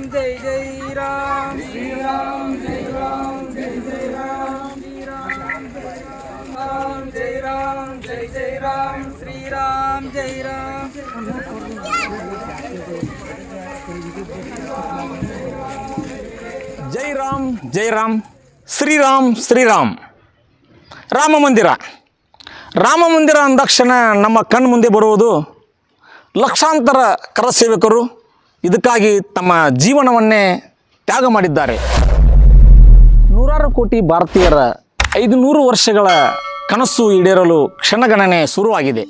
राम जय जय राम श्री राम जय राम जय जय राम श्री राम जय राम जय राम जय जय राम श्री राम जय राम ಜೈ ರಾಮ್ ಜೈ ರಾಮ್ ಶ್ರೀರಾಮ್ ಶ್ರೀರಾಮ್ ರಾಮ ಮಂದಿರ ರಾಮ ಮಂದಿರ ಅಂದಾಕ್ಷಣ ನಮ್ಮ ಕಣ್ಣು ಮುಂದೆ ಬರುವುದು ಲಕ್ಷಾಂತರ ಕರಸೇವಕರು ಇದಕ್ಕಾಗಿ ತಮ್ಮ ಜೀವನವನ್ನೇ ತ್ಯಾಗ ಮಾಡಿದ್ದಾರೆ. ನೂರಾರು ಕೋಟಿ ಭಾರತೀಯರ ಐದು ನೂರು ವರ್ಷಗಳ ಕನಸು ಈಡೇರಲು ಕ್ಷಣಗಣನೆ ಶುರುವಾಗಿದೆ.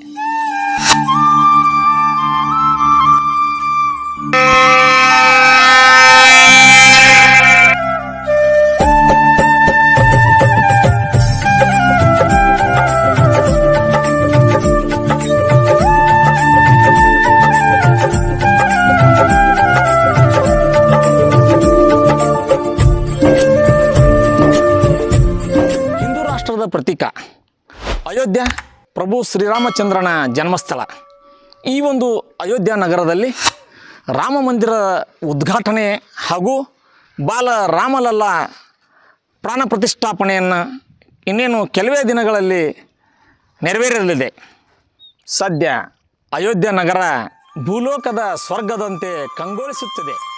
ಪ್ರತೀಕ. ಅಯೋಧ್ಯ, ಪ್ರಭು ಶ್ರೀರಾಮಚಂದ್ರನ ಜನ್ಮಸ್ಥಳ. ಈ ಒಂದು ಅಯೋಧ್ಯ ನಗರದಲ್ಲಿ ರಾಮ ಮಂದಿರ ಉದ್ಘಾಟನೆ ಹಾಗೂ ಬಾಲ ರಾಮಲಲ್ಲ ಪ್ರಾಣ ಪ್ರತಿಷ್ಠಾಪನೆಯನ್ನು ಇನ್ನೇನು ಕೆಲವೇ ದಿನಗಳಲ್ಲಿ ನೆರವೇರಲಿದೆ. ಸದ್ಯ ಅಯೋಧ್ಯ ನಗರ ಭೂಲೋಕದ ಸ್ವರ್ಗದಂತೆ ಕಂಗೊಳಿಸುತ್ತಿದೆ.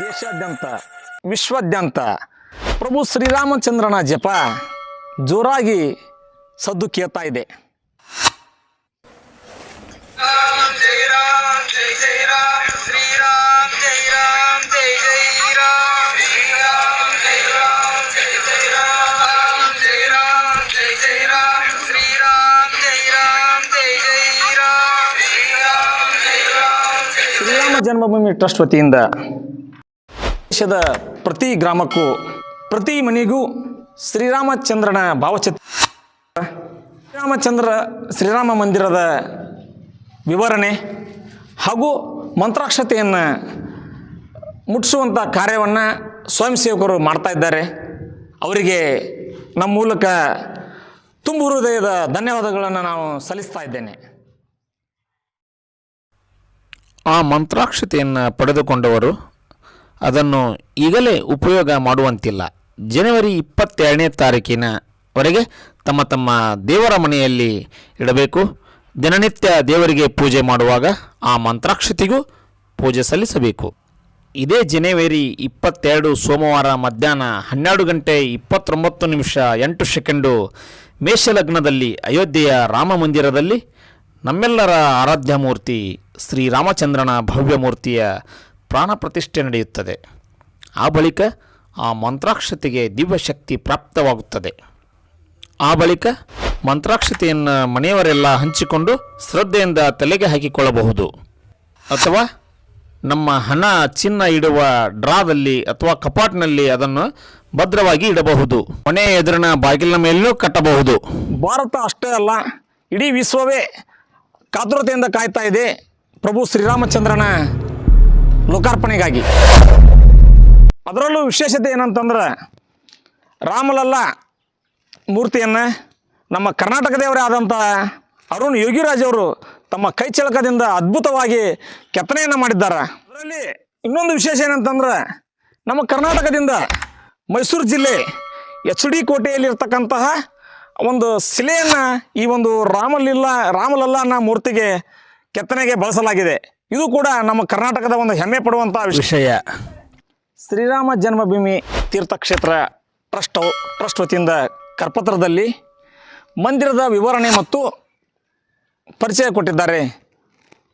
ದೇಶಾದ್ಯಂತ ವಿಶ್ವಾದ್ಯಂತ ಪ್ರಭು ಶ್ರೀರಾಮಚಂದ್ರನ ಜಪ ಜೋರಾಗಿ ಸದ್ದು ಕೇಳ್ತಾ ಇದೆ ಜನ್ಮಭೂಮಿ ಟ್ರಸ್ಟ್ ವತಿಯಿಂದ ದೇಶದ ಪ್ರತಿ ಗ್ರಾಮಕ್ಕೂ, ಪ್ರತಿ ಮನೆಗೂ ಶ್ರೀರಾಮಚಂದ್ರನ ಭಾವಚಿತ್ರ. ಶ್ರೀರಾಮಚಂದ್ರ ಶ್ರೀರಾಮ ಮಂದಿರದ ವಿವರಣೆ ಹಾಗೂ ಮಂತ್ರಾಕ್ಷತೆಯನ್ನು ಮುಟ್ಟಿಸುವಂಥ ಕಾರ್ಯವನ್ನು ಸ್ವಯಂ ಸೇವಕರು ಮಾಡ್ತಾ ಇದ್ದಾರೆ. ಅವರಿಗೆ ನಮ್ಮ ಮೂಲಕ ತುಂಬು ಹೃದಯದ ಧನ್ಯವಾದಗಳನ್ನು ನಾವು ಸಲ್ಲಿಸ್ತಾ ಇದ್ದೇನೆ. ಆ ಮಂತ್ರಾಕ್ಷತೆಯನ್ನು ಪಡೆದುಕೊಂಡವರು ಅದನ್ನು ಈಗಲೇ ಉಪಯೋಗ ಮಾಡುವಂತಿಲ್ಲ. ಜನವರಿ ಇಪ್ಪತ್ತೆರಡನೇ ತಾರೀಕಿನವರೆಗೆ ತಮ್ಮ ತಮ್ಮ ದೇವರ ಮನೆಯಲ್ಲಿ ಇಡಬೇಕು. ದಿನನಿತ್ಯ ದೇವರಿಗೆ ಪೂಜೆ ಮಾಡುವಾಗ ಆ ಮಂತ್ರಾಕ್ಷತಿಗೂ ಪೂಜೆ ಸಲ್ಲಿಸಬೇಕು. ಇದೇ ಜನವರಿ ಇಪ್ಪತ್ತೆರಡು ಸೋಮವಾರ ಮಧ್ಯಾಹ್ನ ಹನ್ನೆರಡು ಗಂಟೆ ಇಪ್ಪತ್ತೊಂಬತ್ತು ನಿಮಿಷ ಎಂಟು ಸೆಕೆಂಡು ಮೇಷಲಗ್ನದಲ್ಲಿ ಅಯೋಧ್ಯೆಯ ರಾಮ ಮಂದಿರದಲ್ಲಿ ನಮ್ಮೆಲ್ಲರ ಆರಾಧ್ಯ ಮೂರ್ತಿ ಶ್ರೀರಾಮಚಂದ್ರನ ಭವ್ಯ ಮೂರ್ತಿಯ ಪ್ರಾಣ ಪ್ರತಿಷ್ಠೆ ನಡೆಯುತ್ತದೆ. ಆ ಬಳಿಕ ಆ ಮಂತ್ರಾಕ್ಷತೆಗೆ ದಿವ್ಯಶಕ್ತಿ ಪ್ರಾಪ್ತವಾಗುತ್ತದೆ. ಆ ಬಳಿಕ ಮಂತ್ರಾಕ್ಷತೆಯನ್ನು ಮನೆಯವರೆಲ್ಲ ಹಂಚಿಕೊಂಡು ಶ್ರದ್ಧೆಯಿಂದ ತಲೆಗೆ ಹಾಕಿಕೊಳ್ಳಬಹುದು. ಅಥವಾ ನಮ್ಮ ಹಣ, ಚಿನ್ನ ಇಡುವ ಡ್ರಾದಲ್ಲಿ ಅಥವಾ ಕಪಾಟ್ನಲ್ಲಿ ಅದನ್ನು ಭದ್ರವಾಗಿ ಇಡಬಹುದು. ಮನೆ ಎದುರಿನ ಬಾಗಿಲಿನ ಮೇಲೂ ಕಟ್ಟಬಹುದು. ಭಾರತ ಅಷ್ಟೇ ಅಲ್ಲ, ಇಡೀ ವಿಶ್ವವೇ ಕಾತುರತೆಯಿಂದ ಕಾಯ್ತಾ ಇದೆ. ಪ್ರಭು ಶ್ರೀರಾಮಚಂದ್ರನ ಲೋಕಾರ್ಪಣೆಗಾಗಿ. ಅದರಲ್ಲೂ ವಿಶೇಷತೆ ಏನಂತಂದ್ರೆ, ರಾಮಲಲ್ಲ ಮೂರ್ತಿಯನ್ನು ನಮ್ಮ ಕರ್ನಾಟಕದೇವರೇ ಆದಂಥ ಅರುಣ್ ಯೋಗಿರಾಜ್ ಅವರು ತಮ್ಮ ಕೈಚಳಕದಿಂದ ಅದ್ಭುತವಾಗಿ ಕೆತ್ತನೆಯನ್ನು ಮಾಡಿದ್ದಾರೆ. ಅದರಲ್ಲಿ ಇನ್ನೊಂದು ವಿಶೇಷ ಏನಂತಂದ್ರೆ, ನಮ್ಮ ಕರ್ನಾಟಕದಿಂದ ಮೈಸೂರು ಜಿಲ್ಲೆ ಎಚ್ ಡಿ ಕೋಟೆಯಲ್ಲಿರ್ತಕ್ಕಂತಹ ಒಂದು ಶಿಲೆಯನ್ನು ಈ ಒಂದು ರಾಮಲಿಲ್ಲ ರಾಮಲಲ್ಲ ಅನ್ನೋ ಮೂರ್ತಿಗೆ ಕೆತ್ತನೆಗೆ ಬಳಸಲಾಗಿದೆ. ಇದು ಕೂಡ ನಮ್ಮ ಕರ್ನಾಟಕದ ಒಂದು ಹೆಮ್ಮೆ ಪಡುವಂತಹ ವಿಷಯ. ಶ್ರೀರಾಮ ಜನ್ಮಭೂಮಿ ತೀರ್ಥಕ್ಷೇತ್ರ ಟ್ರಸ್ಟ್ ಟ್ರಸ್ಟ್ ವತಿಯಿಂದ ಕರ್ಪತ್ರದಲ್ಲಿ ಮಂದಿರದ ವಿವರಣೆ ಮತ್ತು ಪರಿಚಯ ಕೊಟ್ಟಿದ್ದಾರೆ.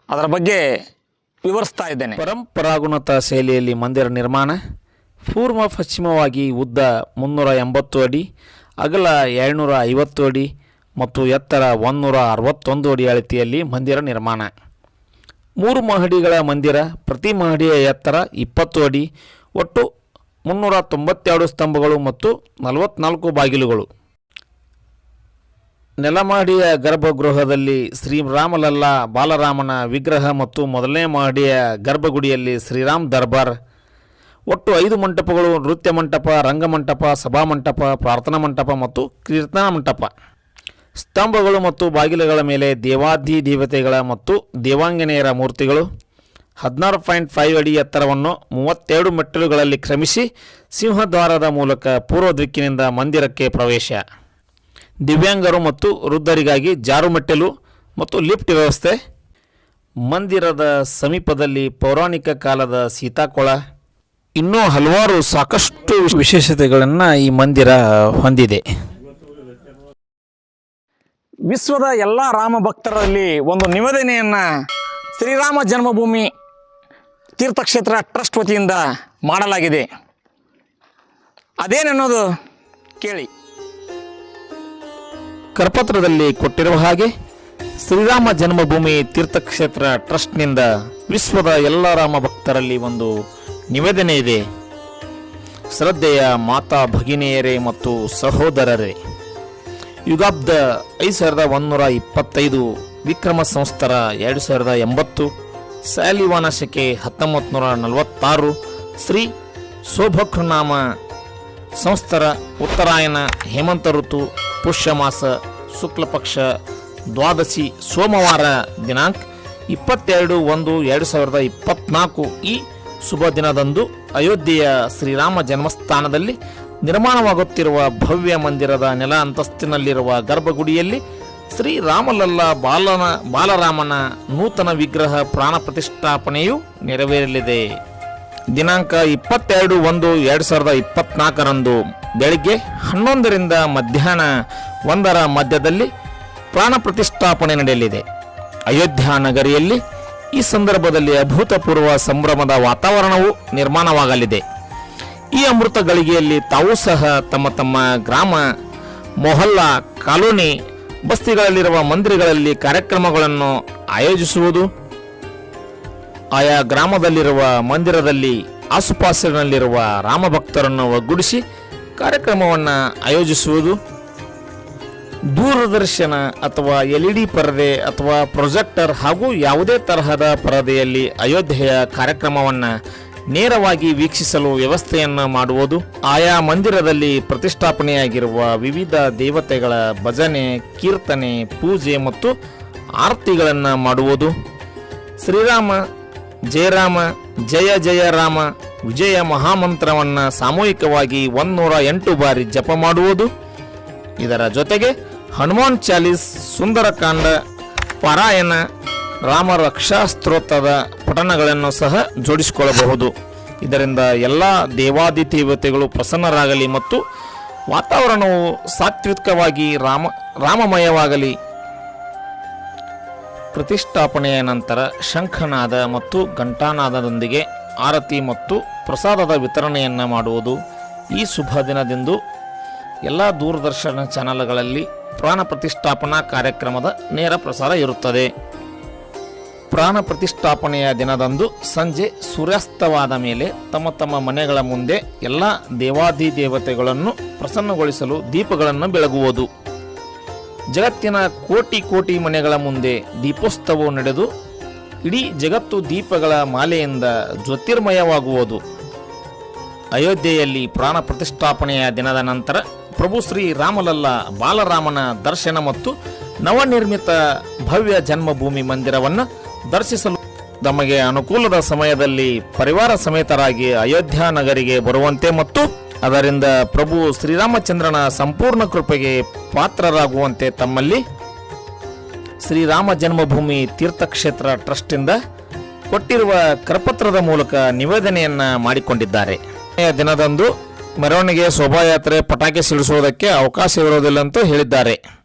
ಅದರ ಬಗ್ಗೆ ವಿವರಿಸ್ತಾ ಇದ್ದೇನೆ. ಪರಂಪರಾಗುಣತ ಶೈಲಿಯಲ್ಲಿ ಮಂದಿರ ನಿರ್ಮಾಣ ಪೂರ್ವ ಪಶ್ಚಿಮವಾಗಿ ಉದ್ದ ಮುನ್ನೂರ ಎಂಬತ್ತು ಅಡಿ ಅಗಲ ಏಳ್ನೂರ ಐವತ್ತು ಅಡಿ ಮತ್ತು ಎತ್ತರ ಒಂದುನೂರ ಅರವತ್ತೊಂದು ಅಡಿ ಅಳತೆಯಲ್ಲಿ ಮಂದಿರ ನಿರ್ಮಾಣ. ಮೂರು ಮಹಡಿಗಳ ಮಂದಿರ, ಪ್ರತಿ ಮಹಡಿಯ ಎತ್ತರ ಇಪ್ಪತ್ತು ಅಡಿ, ಒಟ್ಟು ಮುನ್ನೂರ ತೊಂಬತ್ತೆರಡು ಸ್ತಂಭಗಳು ಮತ್ತು ನಲವತ್ನಾಲ್ಕು ಬಾಗಿಲುಗಳು. ನೆಲಮಹಡಿಯ ಗರ್ಭಗೃಹದಲ್ಲಿ ಶ್ರೀರಾಮಲಲ್ಲ ಬಾಲರಾಮನ ವಿಗ್ರಹ ಮತ್ತು ಮೊದಲನೇ ಮಹಡಿಯ ಗರ್ಭಗುಡಿಯಲ್ಲಿ ಶ್ರೀರಾಮ್ ದರ್ಬಾರ್. ಒಟ್ಟು ಐದು ಮಂಟಪಗಳು, ನೃತ್ಯ ಮಂಟಪ, ರಂಗಮಂಟಪ ಸಭಾಮಂಟಪ ಪ್ರಾರ್ಥನಾ ಮಂಟಪ ಮತ್ತು ಕೀರ್ತನಾ ಮಂಟಪ. ಸ್ತಂಭಗಳು ಮತ್ತು ಬಾಗಿಲುಗಳ ಮೇಲೆ ದೇವಾದಿ ದೇವತೆಗಳ ಮತ್ತು ದೇವಾಂಗನೆಯರ ಮೂರ್ತಿಗಳು. ಹದಿನಾರು ಪಾಯಿಂಟ್ ಫೈವ್ ಅಡಿ ಎತ್ತರವನ್ನು ಮೂವತ್ತೆರಡು ಮೆಟ್ಟಿಲುಗಳಲ್ಲಿ ಕ್ರಮಿಸಿ ಸಿಂಹದ್ವಾರದ ಮೂಲಕ ಪೂರ್ವ ದಿಕ್ಕಿನಿಂದ ಮಂದಿರಕ್ಕೆ ಪ್ರವೇಶ. ದಿವ್ಯಾಂಗರು ಮತ್ತು ವೃದ್ಧರಿಗಾಗಿ ಜಾರುಮೆಟ್ಟಿಲು ಮತ್ತು ಲಿಫ್ಟ್ ವ್ಯವಸ್ಥೆ. ಮಂದಿರದ ಸಮೀಪದಲ್ಲಿ ಪೌರಾಣಿಕ ಕಾಲದ ಸೀತಾಕೊಳ. ಇನ್ನೂ ಹಲವಾರು ಸಾಕಷ್ಟು ವಿಶೇಷತೆಗಳನ್ನು ಈ ಮಂದಿರ ಹೊಂದಿದೆ. ವಿಶ್ವದ ಎಲ್ಲ ರಾಮ ಭಕ್ತರಲ್ಲಿ ಒಂದು ನಿವೇದನೆಯನ್ನು ಶ್ರೀರಾಮ ಜನ್ಮಭೂಮಿ ತೀರ್ಥಕ್ಷೇತ್ರ ಟ್ರಸ್ಟ್ ವತಿಯಿಂದ ಮಾಡಲಾಗಿದೆ. ಅದೇನನ್ನೋದು ಕೇಳಿ. ಕರಪತ್ರದಲ್ಲಿ ಕೊಟ್ಟಿರುವ ಹಾಗೆ ಶ್ರೀರಾಮ ಜನ್ಮಭೂಮಿ ತೀರ್ಥಕ್ಷೇತ್ರ ಟ್ರಸ್ಟ್ನಿಂದ ವಿಶ್ವದ ಎಲ್ಲ ರಾಮ ಭಕ್ತರಲ್ಲಿ ಒಂದು ನಿವೇದನೆ ಇದೆ. ಶ್ರದ್ಧೆಯ ಮಾತಾ ಭಗಿನಿಯರೇ ಮತ್ತು ಸಹೋದರರೇ. ಯುಗಾಬ್ದ ಐದು ಸಾವಿರದ ಒಂದೂರ ಇಪ್ಪತ್ತೈದು ವಿಕ್ರಮ ಸಂಸ್ಥರ ಎರಡು ಸಾವಿರದ ಎಂಬತ್ತು ಸ್ಯಾಲಿವಾನ ಶಕೆ ಹತ್ತೊಂಬತ್ತು ನೂರ ನಲವತ್ತಾರು, ಶ್ರೀ ಶೋಭಕೃನಾಮ ಸಂಸ್ಥರ ಉತ್ತರಾಯಣ ಹೇಮಂತ ಋತು ಪುಷ್ಯಮಾಸ ಶುಕ್ಲಪಕ್ಷ, ದ್ವಾದಶಿ, ಸೋಮವಾರ ದಿನಾಂಕ ಇಪ್ಪತ್ತೆರಡು ಒಂದು ಎರಡು ಸಾವಿರದ ಇಪ್ಪತ್ನಾಲ್ಕು ಈ ಶುಭ ದಿನದಂದು ಅಯೋಧ್ಯೆಯ ಶ್ರೀರಾಮ ಜನ್ಮಸ್ಥಾನದಲ್ಲಿ ನಿರ್ಮಾಣವಾಗುತ್ತಿರುವ ಭವ್ಯ ಮಂದಿರದ ನೆಲ ಅಂತಸ್ತಿನಲ್ಲಿರುವ ಗರ್ಭಗುಡಿಯಲ್ಲಿ ಶ್ರೀ ರಾಮಲಲ್ಲ ಬಾಲನ ಬಾಲರಾಮನ ನೂತನ ವಿಗ್ರಹ ಪ್ರಾಣ ಪ್ರತಿಷ್ಠಾಪನೆಯು ನೆರವೇರಲಿದೆ. ದಿನಾಂಕ ಇಪ್ಪತ್ತೆರಡು ಒಂದು ಎರಡು ಸಾವಿರದ ಇಪ್ಪತ್ನಾಲ್ಕರಂದು ಬೆಳಿಗ್ಗೆ ಹನ್ನೊಂದರಿಂದ ಮಧ್ಯಾಹ್ನ ಒಂದರ ಮಧ್ಯದಲ್ಲಿ ಪ್ರಾಣ ಪ್ರತಿಷ್ಠಾಪನೆ ನಡೆಯಲಿದೆ. ಅಯೋಧ್ಯ ನಗರಿಯಲ್ಲಿ ಈ ಸಂದರ್ಭದಲ್ಲಿ ಅಭೂತಪೂರ್ವ ಸಂಭ್ರಮದ ವಾತಾವರಣವು ನಿರ್ಮಾಣವಾಗಲಿದೆ. ಈ ಅಮೃತ ಗಳಿಗೆಯಲ್ಲಿ ತಾವು ಸಹ ತಮ್ಮ ತಮ್ಮ ಗ್ರಾಮ, ಮೊಹಲ್ಲಾ ಕಾಲೋನಿ ಬಸ್ತಿಗಳಲ್ಲಿರುವ ಮಂದಿರಗಳಲ್ಲಿ ಕಾರ್ಯಕ್ರಮಗಳನ್ನು ಆಯೋಜಿಸುವುದು. ಆಯಾ ಗ್ರಾಮದಲ್ಲಿರುವ ಮಂದಿರದಲ್ಲಿ ಆಸುಪಾಸಿನಲ್ಲಿರುವ ರಾಮಭಕ್ತರನ್ನು ಒಗ್ಗೂಡಿಸಿ ಕಾರ್ಯಕ್ರಮವನ್ನು ಆಯೋಜಿಸುವುದು. ದೂರದರ್ಶನ ಅಥವಾ ಎಲ್ ಇ ಡಿ ಪರದೆ ಅಥವಾ ಪ್ರೊಜೆಕ್ಟರ್ ಹಾಗೂ ಯಾವುದೇ ತರಹದ ಪರದೆಯಲ್ಲಿ ಅಯೋಧ್ಯೆಯ ಕಾರ್ಯಕ್ರಮವನ್ನು ನೇರವಾಗಿ ವೀಕ್ಷಿಸಲು ವ್ಯವಸ್ಥೆಯನ್ನು ಮಾಡುವುದು ಆಯಾ ಮಂದಿರದಲ್ಲಿ ಪ್ರತಿಷ್ಠಾಪನೆಯಾಗಿರುವ ವಿವಿಧ ದೇವತೆಗಳ ಭಜನೆ, ಕೀರ್ತನೆ, ಪೂಜೆ ಮತ್ತು ಆರತಿಗಳನ್ನು ಮಾಡುವುದು. ಶ್ರೀರಾಮ, ಜಯರಾಮ, ಜಯ ಜಯ ರಾಮ, ವಿಜಯ ಮಹಾಮಂತ್ರವನ್ನು ಸಾಮೂಹಿಕವಾಗಿ ಒಂದೂರ ಎಂಟು ಬಾರಿ ಜಪ ಮಾಡುವುದು. ಇದರ ಜೊತೆಗೆ ಹನುಮಾನ್ ಚಾಲೀಸ್, ಸುಂದರಕಾಂಡ, ಪಾರಾಯಣ, ರಾಮ ರಕ್ಷಾ ಸ್ತೋತ್ರದ ಪಠಣಗಳನ್ನು ಸಹ ಜೋಡಿಸಿಕೊಳ್ಳಬಹುದು. ಇದರಿಂದ ಎಲ್ಲ ದೇವಾದಿ ದೇವತೆಗಳು ಪ್ರಸನ್ನರಾಗಲಿ ಮತ್ತು ವಾತಾವರಣವು ಸಾತ್ವಿಕವಾಗಿ ರಾಮ, ರಾಮಮಯವಾಗಲಿ. ಪ್ರತಿಷ್ಠಾಪನೆಯ ನಂತರ ಶಂಖನಾದ ಮತ್ತು ಘಂಟಾನಾದದೊಂದಿಗೆ ಆರತಿ ಮತ್ತು ಪ್ರಸಾದದ ವಿತರಣೆಯನ್ನು ಮಾಡುವುದು ಈ ಶುಭ ದಿನದಂದು ಎಲ್ಲ ದೂರದರ್ಶನ ಚಾನಲ್ಗಳಲ್ಲಿ ಪ್ರಾಣ ಪ್ರತಿಷ್ಠಾಪನಾ ಕಾರ್ಯಕ್ರಮದ ನೇರ ಪ್ರಸಾರ ಇರುತ್ತದೆ. ಪ್ರಾಣ ಪ್ರತಿಷ್ಠಾಪನೆಯ ದಿನದಂದು ಸಂಜೆ ಸೂರ್ಯಾಸ್ತವಾದ ಮೇಲೆ ತಮ್ಮ ತಮ್ಮ ಮನೆಗಳ ಮುಂದೆ ಎಲ್ಲ ದೇವಾದಿ ದೇವತೆಗಳನ್ನು ಪ್ರಸನ್ನಗೊಳಿಸಲು ದೀಪಗಳನ್ನು ಬೆಳಗುವುದು. ಜಗತ್ತಿನ ಕೋಟಿ ಕೋಟಿ ಮನೆಗಳ ಮುಂದೆ ದೀಪೋತ್ಸವವು ನಡೆದು, ಇಡೀ ಜಗತ್ತು ದೀಪಗಳ ಮಾಲೆಯಿಂದ ಜ್ಯೋತಿರ್ಮಯವಾಗುವುದು. ಅಯೋಧ್ಯೆಯಲ್ಲಿ ಪ್ರಾಣ ಪ್ರತಿಷ್ಠಾಪನೆಯ ದಿನದ ನಂತರ ಪ್ರಭು ಶ್ರೀ ರಾಮಲಲ್ಲ ಬಾಲರಾಮನ ದರ್ಶನ ಮತ್ತು ನವನಿರ್ಮಿತ ಭವ್ಯ ಜನ್ಮಭೂಮಿ ಮಂದಿರವನ್ನು ದರ್ಶಿಸಲು ತಮಗೆ ಅನುಕೂಲದ ಸಮಯದಲ್ಲಿ ಪರಿವಾರ ಸಮೇತರಾಗಿ ಅಯೋಧ್ಯ ನಗರಿಗೆ ಬರುವಂತೆ ಮತ್ತು ಅದರಿಂದ ಪ್ರಭು ಶ್ರೀರಾಮಚಂದ್ರನ ಸಂಪೂರ್ಣ ಕೃಪೆಗೆ ಪಾತ್ರರಾಗುವಂತೆ ತಮ್ಮಲ್ಲಿ ಶ್ರೀರಾಮ ಜನ್ಮಭೂಮಿ ತೀರ್ಥಕ್ಷೇತ್ರ ಟ್ರಸ್ಟಿಂದ ಕೊಟ್ಟಿರುವ ಕರಪತ್ರದ ಮೂಲಕ ನಿವೇದನೆಯನ್ನ ಮಾಡಿಕೊಂಡಿದ್ದಾರೆ. ದಿನದಂದು ಮೆರವಣಿಗೆ ಶೋಭಾಯಾತ್ರೆ ಪಟಾಕಿ ಸಿಡಿಸುವುದಕ್ಕೆ ಅವಕಾಶ ಇರುವುದಿಲ್ಲ ಅಂತ ಹೇಳಿದ್ದಾರೆ.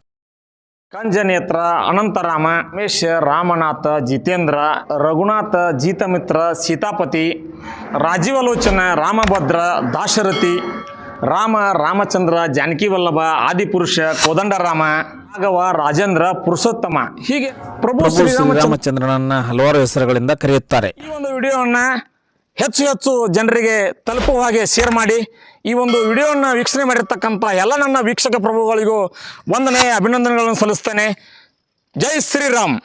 ಕಂಜನೇತ್ರ ಅನಂತರಾಮ ಮೇಷ ರಾಮನಾಥ ಜಿತೇಂದ್ರ ರಘುನಾಥ ಜೀತಮಿತ್ರ ಸೀತಾಪತಿ ರಾಜೀವಲೋಚನ ರಾಮಭದ್ರ ದಾಶರಥಿ ರಾಮ ರಾಮಚಂದ್ರ ಜಾನಕಿ ವಲ್ಲಭ ಆದಿಪುರುಷ ಕೋದಂಡರಾಮ ರಾಘವ ರಾಜೇಂದ್ರ ಪುರುಷೋತ್ತಮ. ಹೀಗೆ ಪ್ರಭು ಪ್ರಭು ಶ್ರೀರಾಮಚಂದ್ರ ಶ್ರೀರಾಮಚಂದ್ರನನ್ನ ಹಲವಾರು ಹೆಸರುಗಳಿಂದ ಕರೆಯುತ್ತಾರೆ. ಈ ಒಂದು ವಿಡಿಯೋವನ್ನು ಹೆಚ್ಚು ಹೆಚ್ಚು ಜನರಿಗೆ ತಲುಪುವ ಹಾಗೆ ಶೇರ್ ಮಾಡಿ. ಈ ಒಂದು ವಿಡಿಯೋವನ್ನು ವೀಕ್ಷಣೆ ಮಾಡಿರ್ತಕ್ಕಂಥ ಎಲ್ಲ ನನ್ನ ವೀಕ್ಷಕ ಪ್ರಭುಗಳಿಗೂ ವಂದನೆ ಅಭಿನಂದನೆಗಳನ್ನು ಸಲ್ಲಿಸ್ತೇನೆ. ಜೈ ಶ್ರೀರಾಮ್.